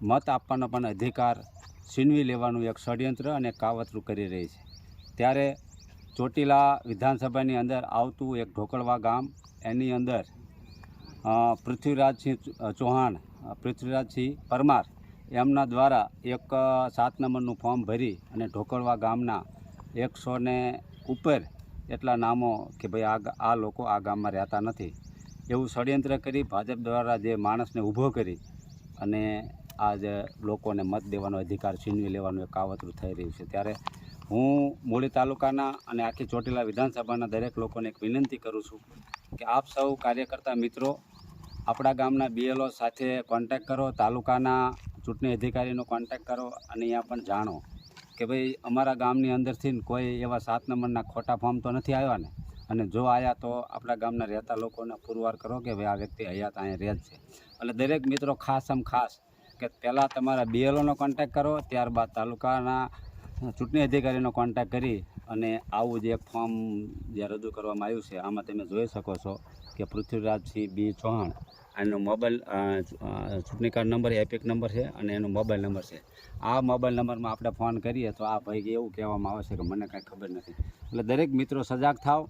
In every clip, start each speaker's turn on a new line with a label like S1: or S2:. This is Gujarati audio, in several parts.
S1: મત આપવાનો પણ અધિકાર છીનવી લેવાનું એક ષડયંત્ર અને કાવતરું કરી રહી છે. ત્યારે ચોટીલા વિધાનસભાની અંદર આવતું એક ઢોકળવા ગામ, એની અંદર પૃથ્વીરાજસિંહ ચૌહાણ પૃથ્વીરાજસિંહ પરમાર એમના દ્વારા એક સાત નંબરનું ફોર્મ ભરી અને ઢોકળવા ગામના એકસો ને ઉપર એટલા નામો કે ભાઈ આ આ લોકો આ ગામમાં રહેતા નથી. એવું ષડયંત્ર કરી ભાજપ દ્વારા જે માણસને ઊભો કરી અને આ જે લોકોને મત દેવાનો અધિકાર, છીનવી લેવાનું એક કાવતરું થઈ રહ્યું છે. ત્યારે હું મૂળી તાલુકાના અને આખી ચોટીલા વિધાનસભાના દરેક લોકોને એક વિનંતી કરું છું કે આપ સૌ કાર્યકર્તા મિત્રો, આપણા ગામના બીએલઓ સાથે કોન્ટેક કરો, તાલુકાના ચૂંટણી અધિકારીનો કોન્ટેક કરો અને અહીંયા પણ જાણો કે ભાઈ, અમારા ગામની અંદરથી કોઈ એવા સાત નંબરના ખોટા ફોર્મ તો નથી આવ્યા ને? અને જો આવ્યા તો આપણા ગામના રહેતા લોકોને પુરવાર કરો કે ભાઈ આ વ્યક્તિ હયાત અહીંયા રહે છે. એટલે દરેક મિત્રો ખાસ આમ ખાસ કે પહેલાં તમારા બીએલઓનો કોન્ટેક્ટ કરો, ત્યારબાદ તાલુકાના ચૂંટણી અધિકારીનો કોન્ટેક્ટ કરી અને આવું જે ફોર્મ જે રજૂ કરવામાં આવ્યું છે, આમાં તમે જોઈ શકો છો કે પૃથ્વીરાજસિંહ બી ચૌહાણ એનો મોબાઈલ ચૂંટણી કાર્ડ નંબર એપિક નંબર છે અને એનો મોબાઈલ નંબર છે. આ મોબાઈલ નંબરમાં આપણે ફોન કરીએ તો આ ભાઈ એવું કહેવામાં આવે છે કે મને કાંઈ ખબર નથી. એટલે દરેક મિત્રો સજાગ થાવ.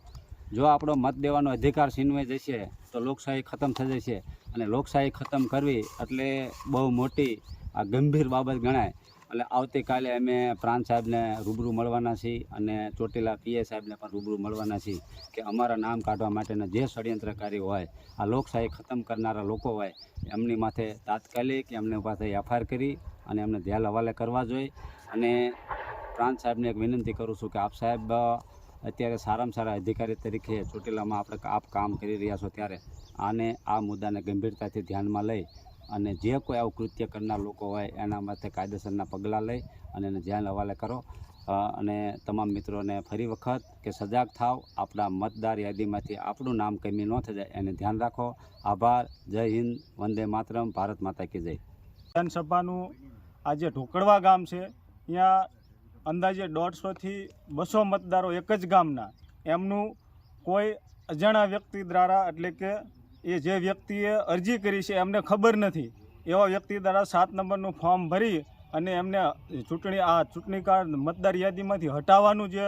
S1: જો આપણો મત દેવાનો અધિકાર છીનવાઈ જશે, તો લોકશાહી ખતમ થઈ જશે. અને લોકશાહી ખતમ કરવી એટલે બહુ મોટી આ ગંભીર બાબત ગણાય. એટલે આવતીકાલે અમે પ્રાંત સાહેબને રૂબરૂ મળવાના છીએ અને ચોટીલા પીએ સાહેબને પણ રૂબરૂ મળવાના છીએ કે અમારા નામ કાઢવા માટેના જે ષડયંત્રકારી હોય, આ લોકશાહી ખતમ કરનારા લોકો હોય, એમની માથે તાત્કાલિક એમને પાસે એફઆઈઆર કરી અને એમને ધ્યાન હવાલે કરવા જોઈએ. અને પ્રાંત સાહેબને એક વિનંતી કરું છું કે આપ સાહેબ અત્યારે સારામાં સારા અધિકારી તરીકે ચોટીલામાં આપણે આપ કામ કરી રહ્યા છો ત્યારે આને આ મુદ્દાને ગંભીરતાથી ધ્યાનમાં લઈ અને જે કોઈ આવું કૃત્ય કરનાર લોકો હોય એના માટે કાયદેસરના પગલાં લઈ અને એને ધ્યાન હવાલે કરો. અને તમામ મિત્રોને ફરી વખત કે સજાગ થાવ, આપણા મતદાર યાદીમાંથી આપણું નામ કમી ન થઈ જાય એને ધ્યાન રાખો. આભાર, જય હિન્દ, વંદે માતરમ, ભારત માતા કી જય.
S2: વિધાનસભાનું આ જે ઢોકળવા ગામ છે. ત્યાં અંદાજે દોઢસોથી બસો મતદારો એક જ ગામના. એમનું કોઈ અજાણા વ્યક્તિ દ્વારા એટલે કે એ જે વ્યક્તિએ અરજી કરી છે એમને ખબર નથી. એવા વ્યક્તિ દ્વારા સાત નંબરનું ફોર્મ ભરી અને એમને ચૂંટણી આ ચૂંટણી કાર્ડ મતદાર યાદીમાંથી હટાવવાનું જે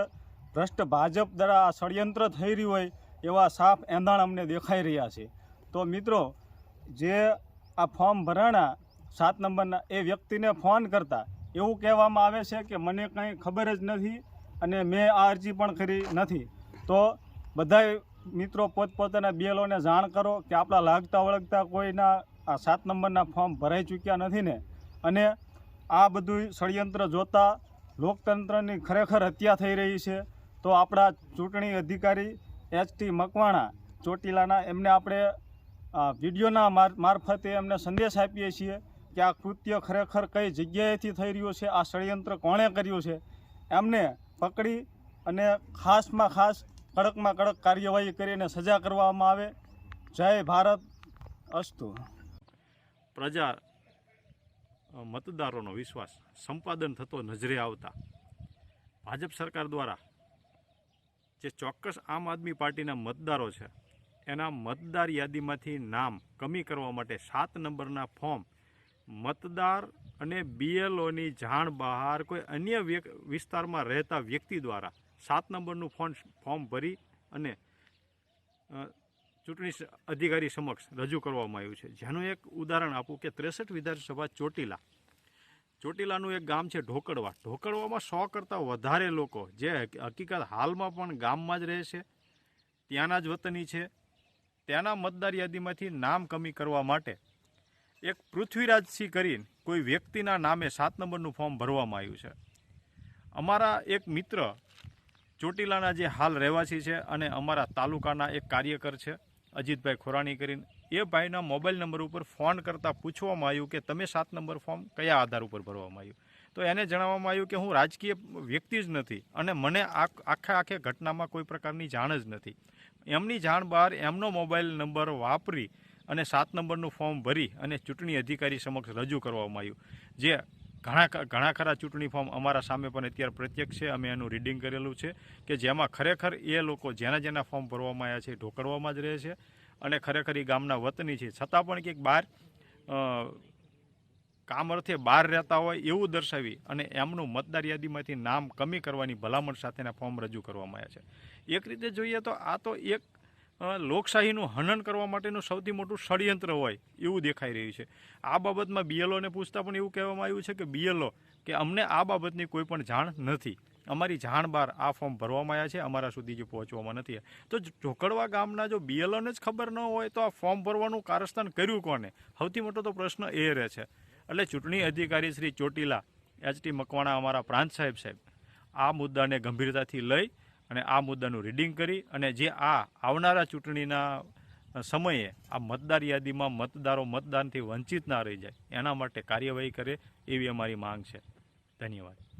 S2: ભ્રષ્ટ ભાજપ દ્વારા આ ષડયંત્ર થઈ રહ્યું હોય એવા સાફ એંધાણ અમને દેખાઈ રહ્યા છે. તો મિત્રો, જે આ ફોર્મ ભરાણા સાત નંબરના એ વ્યક્તિને ફોન કરતા એવું કહેવામાં આવે છે કે મને કંઈ ખબર જ નથી અને મેં આ અરજી પણ કરી નથી. તો બધાય મિત્રો પોતપોતાના બીએલઓને જાણ કરો કે આપણા લાગતા વળગતા કોઈના આ સાત નંબરના ફોર્મ ભરાઈ ચૂક્યા નથી ને. અને આ બધું ષડયંત્ર જોતા લોકતંત્રની ખરેખર હત્યા થઈ રહી છે. તો આપણા ચૂંટણી અધિકારી એચ ટી મકવાણા ચોટીલાના એમને આપણે વિડીયોના માર, મારફતે એમને સંદેશ આપીએ છીએ કે આ કૃત્ય ખરેખર કઈ જગ્યાએથી થઈ રહ્યું છે? આ ષડયંત્ર કોણે કર્યું છે? એમને પકડી અને ખાસમાં ખાસ કડકમાં કડક કાર્યવાહી કરીને સજા કરવામાં આવે. જય ભારત. અસ્તુ.
S3: પ્રજા મતદારોનો વિશ્વાસ, સંપાદન થતો નજરે આવતા. ભાજપ સરકાર દ્વારા જે ચોક્કસ આમ આદમી પાર્ટીના મતદારો છે, એના મતદાર યાદીમાંથી નામ કમી કરવા માટે સાત નંબરના ફોર્મ મતદાર અને બીએલઓની જાણ બહાર કોઈ અન્ય વિસ્તારમાં રહેતા વ્યક્તિ દ્વારા સાત નંબરનું ફોર્મ ફોર્મ ભરી અને ચૂંટણી અધિકારી સમક્ષ રજૂ કરવામાં આવ્યું છે. જેનું એક ઉદાહરણ આપું કે ત્રેસઠ વિધાનસભા ચોટીલા. ચોટીલાનું એક ગામ છે ઢોકળવા. ઢોકળવામાં સો કરતાં વધારે લોકો જે હકીકત હાલમાં પણ ગામમાં જ રહે છે, ત્યાંના જ વતની છે. ત્યાંના મતદાર યાદીમાંથી નામ કમી કરવા માટે એક પૃથ્વીરાજસિંહ કરીને કોઈ વ્યક્તિના નામે સાત નંબરનું ફોર્મ ભરવામાં આવ્યું છે. અમારા એક મિત્ર ચોટીલાના જે હાલ રહેવાસી છે અને અમારા તાલુકાના એક કાર્યકર છે, અજીતભાઈ ખોરાણી કરીને, એ ભાઈના મોબાઈલ નંબર ઉપર ફોન કરતાં પૂછવામાં આવ્યું કે તમે સાત નંબર ફોર્મ કયા આધાર ઉપર ભરવામાં આવ્યું? તો એને જણાવવામાં આવ્યું કે હું રાજકીય વ્યક્તિ જ નથી અને મને આખા, આખે ઘટનામાં કોઈ પ્રકારની જાણ જ નથી. એમની જાણ બહાર એમનો મોબાઈલ નંબર વાપરી અને સાત નંબરનું ફોર્મ ભરી અને ચૂંટણી અધિકારી સમક્ષ રજૂ કરવામાં આવ્યું. જે ઘણા ઘણા ખરા ચૂંટણી ફોર્મ અમારા સામે પણ અત્યારે પ્રત્યક્ષ છે. અમે એનું રીડિંગ કરેલું છે કે જેમાં ખરેખર એ લોકો જેના જેના ફોર્મ ભરવામાં આવ્યા છે ઢોકળવામાં જ રહે છે અને ખરેખર એ ગામના વતની છે. છતાં પણ કંઈક બહાર કામ અર્થે બહાર રહેતા હોય એવું દર્શાવી અને એમનું મતદાર યાદીમાંથી નામ કમી કરવાની ભલામણ સાથેના ફોર્મ રજૂ કરવામાં આવ્યા છે. એક રીતે જોઈએ તો આ તો એક લોકશાહીનું હનન કરવા માટેનું સૌથી મોટું ષડયંત્ર હોય એવું દેખાઈ રહ્યું છે. આ બાબતમાં બીએલઓને પૂછતા પણ એવું કહેવામાં આવ્યું છે કે બીએલઓ કે અમને આ બાબતની કોઈ પણ જાણ નથી. અમારી જાણ બહાર આ ફોર્મ ભરવામાં આવ્યા છે, અમારા સુધી જે પહોંચવામાં નથી તો ઢોકળવા ગામના જો બીએલઓને જ ખબર ન હોય તો આ ફોર્મ ભરવાનું કારસ્તાન કર્યું કોને? સૌથી મોટો તો પ્રશ્ન એ રહે છે. એટલે ચૂંટણી અધિકારી શ્રી ચોટીલા એચટી મકવાણા અમારા પ્રાંત સાહેબ સાહેબ, આ મુદ્દાને ગંભીરતાથી લઈ અને આ મુદ્દાનું રીડિંગ કરી અને જે આ આવનારા ચૂંટણીના સમયે આ મતદાર યાદીમાં મતદારો મતદાનથી વંચિત ના રહી જાય, એના માટે કાર્યવાહી કરે એવી અમારી માંગ છે. ધન્યવાદ.